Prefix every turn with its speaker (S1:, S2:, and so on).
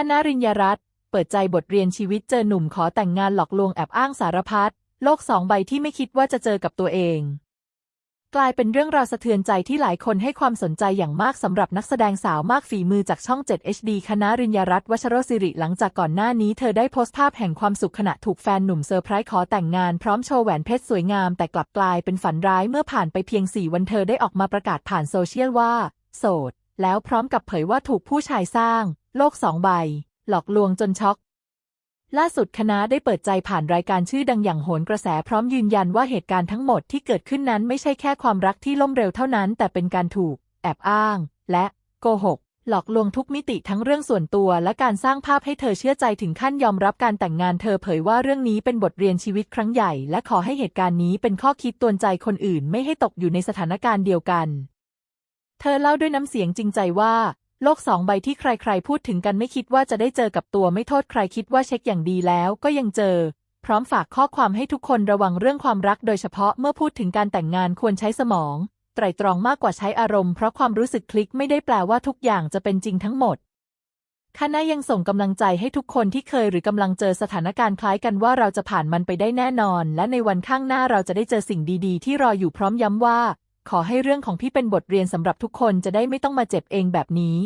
S1: คณะริญญรัตน์เปิดใจบทเรียนชีวิตเจอหนุ่มขอแต่งงานหลอกลวงแอบอ้างสารพัดโลกสองใบที่ไม่คิดว่าจะเจอกับตัวเอง กลายเป็นเรื่องราวสะเทือนใจที่หลายคนให้ความสนใจอย่างมากสำหรับนักแสดงสาวมากฝีมือจากช่อง 7 HD คณะริญญรัตน์วชรศิริหลังจากก่อนหน้านี้เธอได้โพสต์ภาพแห่งความสุขขณะถูกแฟนหนุ่มเซอร์ไพรส์ขอแต่งงานพร้อมโชว์แหวนเพชรสวยงาม แต่กลับกลายเป็นฝันร้ายเมื่อผ่านไปเพียง 4 วันเธอได้ออกมาประกาศผ่านโซเชียลว่า โสด แล้วพร้อมกับเผยว่าถูกผู้ชายสร้าง โลกสองใบ หลอกลวงจนช็อก ล่าสุดคณะได้เปิดใจผ่านรายการชื่อดังอย่างโหนกระแสพร้อมยืนยันว่าเหตุการณ์ทั้งหมดที่เกิดขึ้นนั้นไม่ใช่แค่ความรักที่ล่มเร็วเท่านั้น แต่เป็นการถูก แอบอ้าง และโกหกหลอกลวงทุกมิติทั้งเรื่องส่วนตัวและการสร้างภาพให้เธอเชื่อใจถึงขั้นยอมรับการแต่งงานเธอเผยว่าเรื่องนี้เป็นบทเรียนชีวิตครั้งใหญ่ และขอให้เหตุการณ์นี้เป็นข้อคิดตือนใจคนอื่นไม่ให้ตกอยู่ในสถานการณ์เดียวกัน เธอเล่าด้วยน้ำเสียงจริงใจว่า โลกสองใบที่ใครๆพูดถึงกันไม่คิดว่าจะได้เจอกับตัวไม่โทษใครคิดว่าเช็คอย่างดีแล้วก็ยังเจอ พร้อมฝากข้อความให้ทุกคนระวังเรื่องความรักโดยเฉพาะเมื่อพูดถึงการแต่งงานควรใช้สมอง ไตรตรองมากกว่าใช้อารมณ์เพราะความรู้สึกคลิกไม่ได้แปลว่าทุกอย่างจะเป็นจริงทั้งหมดคณะยังส่งกำลังใจให้ทุกคนที่เคยหรือกำลังเจอสถานการณ์คล้ายกันว่าเราจะผ่านมันไปได้แน่นอน และในวันข้างหน้าเราจะได้เจอสิ่งดี ๆ ที่รออยู่พร้อมย้ำว่า ขอให้เรื่องของพี่เป็นบทเรียนสำหรับทุกคนจะได้ไม่ต้องมาเจ็บเองแบบนี้